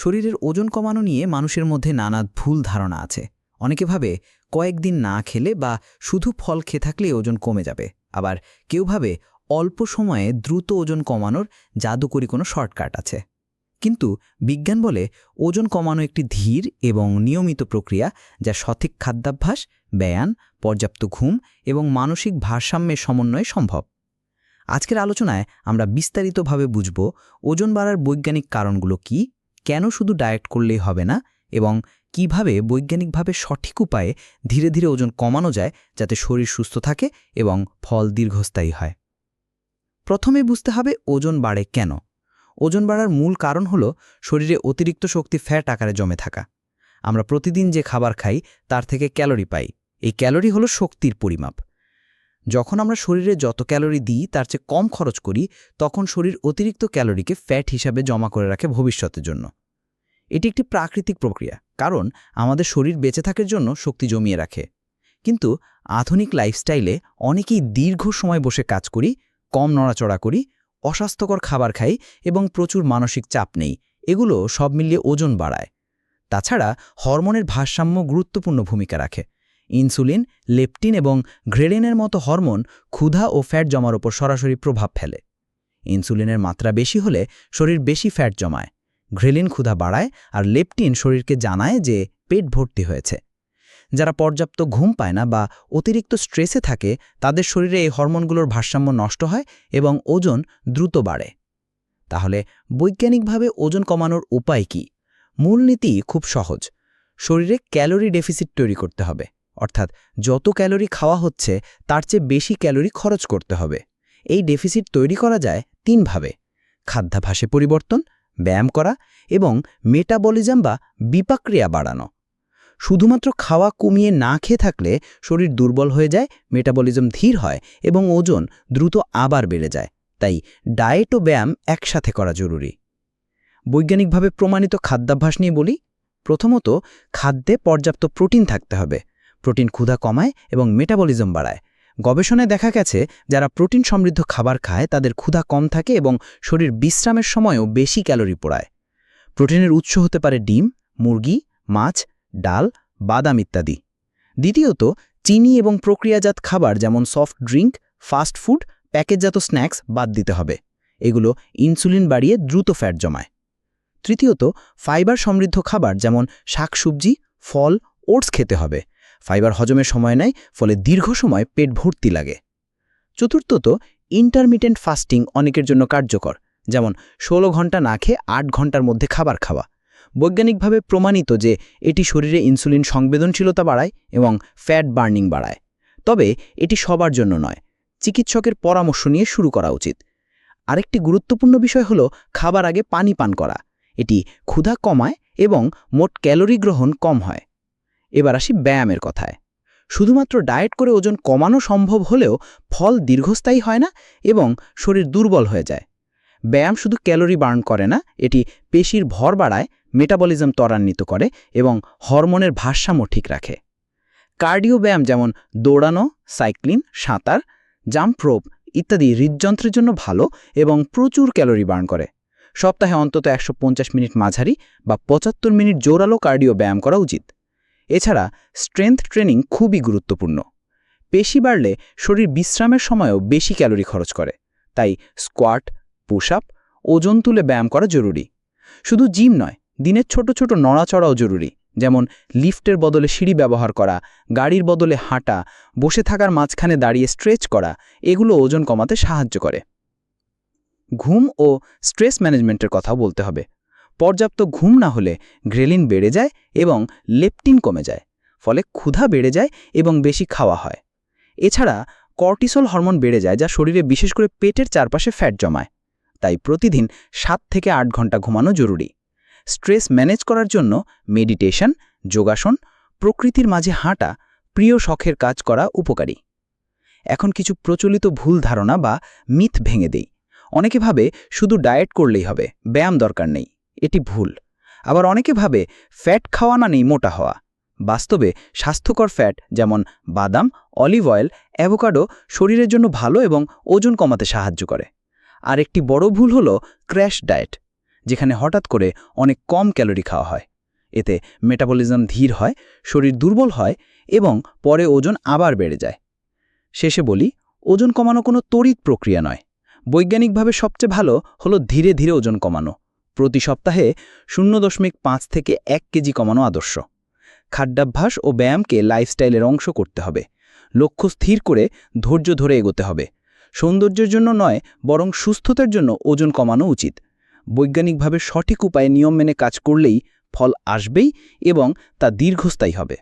শরীরের ওজন কমানো নিয়ে মানুষের মধ্যে নানা ভুল ধারণা আছে। অনেকে ভাবে কয়েকদিন না খেলে বা শুধু ফল খেয়ে থাকলে ওজন কমে যাবে। আবার কেউ ভাবে অল্প সময়ে দ্রুত ওজন কমানোর জাদুকরি কোনো শর্টকাট আছে। কিন্তু বিজ্ঞান বলে ওজন কমানো একটি ধীর এবং নিয়মিত প্রক্রিয়া যা সঠিক খাদ্যাভ্যাস, ব্যায়াম, পর্যাপ্ত ঘুম এবং মানসিক ভারসাম্যের সমন্বয়ে সম্ভব। আজকের আলোচনায় আমরা বিস্তারিতভাবে বুঝব ওজন বাড়ার বৈজ্ঞানিক কারণগুলো কি কেন শুধু ডায়েট করলেই হবে না এবং কীভাবে বৈজ্ঞানিকভাবে সঠিক উপায়ে ধীরে ধীরে ওজন কমানো যায় যাতে শরীর সুস্থ থাকে এবং ফল দীর্ঘস্থায়ী হয়? প্রথমে বুঝতে হবে ওজন বাড়ে কেন। ওজন বাড়ার মূল কারণ হল শরীরে অতিরিক্ত শক্তি ফ্যাট আকারে জমে থাকা। আমরা প্রতিদিন যে খাবার খাই তার থেকে ক্যালোরি পাই। এই ক্যালোরি হলো শক্তির পরিমাপ। যখন আমরা শরীরে যত ক্যালোরি দিই, তার চেয়ে কম খরচ করি, তখন শরীর অতিরিক্ত ক্যালোরিকে ফ্যাট হিসাবে জমা করে রাখে ভবিষ্যতের জন্য। এটি একটি প্রাকৃতিক প্রক্রিয়া, কারণ আমাদের শরীর বেঁচে থাকার জন্য শক্তি জমিয়ে রাখে। কিন্তু আধুনিক লাইফস্টাইলে অনেকেই দীর্ঘ সময় বসে কাজ করি, কম নড়াচড়া করি, অস্বাস্থ্যকর খাবার খাই এবং প্রচুর মানসিক চাপ নেই। এগুলো সব মিলিয়ে ওজন বাড়ায়। তাছাড়া হরমোনের ভারসাম্য গুরুত্বপূর্ণ ভূমিকা রাখে। ইনসুলিন, লেপটিন এবং গ্রেলিনের মতো হরমোন ক্ষুধা ও ফ্যাট জমার ওপর সরাসরি প্রভাব ফেলে। ইনসুলিনের মাত্রা বেশি হলে শরীর বেশি ফ্যাট জমায়। ঘ্রেলিন ক্ষুধা বাড়ায় আর লেপটিন শরীরকে জানায় যে পেট ভর্তি হয়েছে। যারা পর্যাপ্ত ঘুম পায় না বা অতিরিক্ত স্ট্রেসে থাকে, তাদের শরীরে এই হরমোনগুলোর ভারসাম্য নষ্ট হয় এবং ওজন দ্রুত বাড়ে। তাহলে বৈজ্ঞানিকভাবে ওজন কমানোর উপায় কি? মূলনীতি খুব সহজ। শরীরে ক্যালোরি ডেফিসিট তৈরি করতে হবে। অর্থাৎ যত ক্যালোরি খাওয়া হচ্ছে, তার চেয়ে বেশি ক্যালোরি খরচ করতে হবে। এই ডেফিসিট তৈরি করা যায় তিনভাবে। খাদ্যাভাসে পরিবর্তন, ব্যায়াম করা এবং মেটাবলিজম বা বিপাক্রিয়া বাড়ানো। শুধুমাত্র খাওয়া কমিয়ে না খেয়ে থাকলে শরীর দুর্বল হয়ে যায়, মেটাবলিজম ধীর হয় এবং ওজন দ্রুত আবার বেড়ে যায়। তাই ডায়েট ও ব্যায়াম একসাথে করা জরুরি। বৈজ্ঞানিকভাবে প্রমাণিত খাদ্যাভ্যাস নিয়ে বলি। প্রথমত, খাদ্যে পর্যাপ্ত প্রোটিন থাকতে হবে। প্রোটিন ক্ষুধা কমায় এবং মেটাবলিজম বাড়ায়। গবেষণায় দেখা গেছে, যারা প্রোটিন সমৃদ্ধ খাবার খায়, তাদের ক্ষুধা কম থাকে এবং শরীর বিশ্রামের সময়ও বেশি ক্যালোরি পোড়ায়। প্রোটিনের উৎস হতে পারে ডিম, মুরগি, মাছ, ডাল, বাদাম ইত্যাদি। দ্বিতীয়ত, চিনি এবং প্রক্রিয়াজাত খাবার যেমন সফট ড্রিঙ্ক ফাস্ট ফুড, প্যাকেটজাত স্ন্যাক্স বাদ দিতে হবে। এগুলো ইনসুলিন বাড়িয়ে দ্রুত ফ্যাট জমায়। তৃতীয়ত, ফাইবার সমৃদ্ধ খাবার যেমন শাকসবজি, ফল, ওটস খেতে হবে। ফাইবার হজমের সময় নেয়, ফলে দীর্ঘ সময় পেট ভর্তি লাগে। চতুর্থত ইন্টারমিটেন্ট ফাস্টিং অনেকের জন্য কার্যকর, যেমন ১৬ ঘণ্টা না খেয়ে আট ঘণ্টার মধ্যে খাবার খাওয়া। বৈজ্ঞানিকভাবে প্রমাণিত যে এটি শরীরে ইনসুলিন সংবেদনশীলতা বাড়ায় এবং ফ্যাট বার্নিং বাড়ায়। তবে এটি সবার জন্য নয়, চিকিৎসকের পরামর্শ নিয়ে শুরু করা উচিত। আরেকটি গুরুত্বপূর্ণ বিষয় হল খাবার আগে পানি পান করা। এটি ক্ষুধা কমায় এবং মোট ক্যালোরি গ্রহণ কম হয়। এবার আসি ব্যায়ামের কথায়। শুধুমাত্র ডায়েট করে ওজন কমানো সম্ভব হলেও ফল দীর্ঘস্থায়ী হয় না এবং শরীর দুর্বল হয়ে যায়। ব্যায়াম শুধু ক্যালোরি বার্ন করে না, এটি পেশির ভর বাড়ায়, মেটাবলিজম ত্বরান্বিত করে এবং হরমোনের ভারসাম্য ঠিক রাখে। কার্ডিও ব্যায়াম যেমন দৌড়ানো, সাইক্লিং, সাঁতার, জাম্প ইত্যাদি হৃদযন্ত্রের জন্য ভালো এবং প্রচুর ক্যালোরি বার্ন করে। সপ্তাহে অন্তত একশো পঞ্চাশ মিনিট মাঝারি বা পঁচাত্তর মিনিট জোরালো কার্ডিও ব্যায়াম করা উচিত। এছাড়া স্ট্রেংথ ট্রেনিং খুবই গুরুত্বপূর্ণ। পেশি বাড়লে শরীর বিশ্রামের সময়ও বেশি ক্যালোরি খরচ করে। তাই স্কোয়াট পুশ আপ ওজন তুলে ব্যায়াম করা জরুরি। শুধু জিম নয়, দিনের ছোট ছোট নড়াচড়াও জরুরি। যেমন লিফটের বদলে সিঁড়ি ব্যবহার করা, গাড়ির বদলে হাঁটা, বসে থাকার মাঝখানে দাঁড়িয়ে স্ট্রেচ করা, এগুলো ওজন কমাতে সাহায্য করে। ঘুম ও স্ট্রেস ম্যানেজমেন্টের কথাও বলতে হবে। পর্যাপ্ত ঘুম না হলে গ্রেলিন বেড়ে যায় এবং লেপটিন কমে যায়, ফলে ক্ষুধা বেড়ে যায় এবং বেশি খাওয়া হয়। এছাড়া কর্টিসল হরমোন বেড়ে যায় যা শরীরে বিশেষ করে পেটের চারপাশে ফ্যাট জমায়, তাই প্রতিদিন সাত থেকে আট ঘণ্টা ঘুমানো জরুরি। স্ট্রেস ম্যানেজ করার জন্য মেডিটেশন, যোগাসন, প্রকৃতির মাঝে হাঁটা প্রিয় শখের কাজ করা উপকারী। এখন কিছু প্রচলিত ভুল ধারণা বা মিথ ভেঙে দেই। অনেকে ভাবে শুধু ডায়েট করলেই হবে, ব্যায়াম দরকার নেই। এটি ভুল। আবার অনেকে ভাবে ফ্যাট খাওয়া না নেই মোটা হওয়া। বাস্তবে স্বাস্থ্যকর ফ্যাট যেমন বাদাম, অলিভ অয়েল, অ্যাভোকাডো শরীরের জন্য ভালো এবং ওজন কমাতে সাহায্য করে। আর একটি বড় ভুল হলো ক্র্যাশ ডায়েট, যেখানে হঠাৎ করে অনেক কম ক্যালোরি খাওয়া হয়। এতে মেটাবলিজম ধীর হয়, শরীর দুর্বল হয় এবং পরে ওজন আবার বেড়ে যায়। শেষে বলি, ওজন কমানো কোনো তড়িৎ প্রক্রিয়া নয়। বৈজ্ঞানিকভাবে সবচেয়ে ভালো হলো ধীরে ধীরে ওজন কমানো। প্রতি সপ্তাহে শূন্য দশমিক পাঁচ থেকে এক কেজি কমানো আদর্শ। খাদ্যাভ্যাস ও ব্যায়ামকে লাইফস্টাইলের অংশ করতে হবে। লক্ষ্য স্থির করে ধৈর্য ধরে এগোতে হবে। সৌন্দর্যের জন্য নয়, বরং সুস্থতার জন্য ওজন কমানো উচিত। বৈজ্ঞানিকভাবে সঠিক উপায়ে নিয়ম মেনে কাজ করলেই ফল আসবেই এবং তা দীর্ঘস্থায়ী হবে।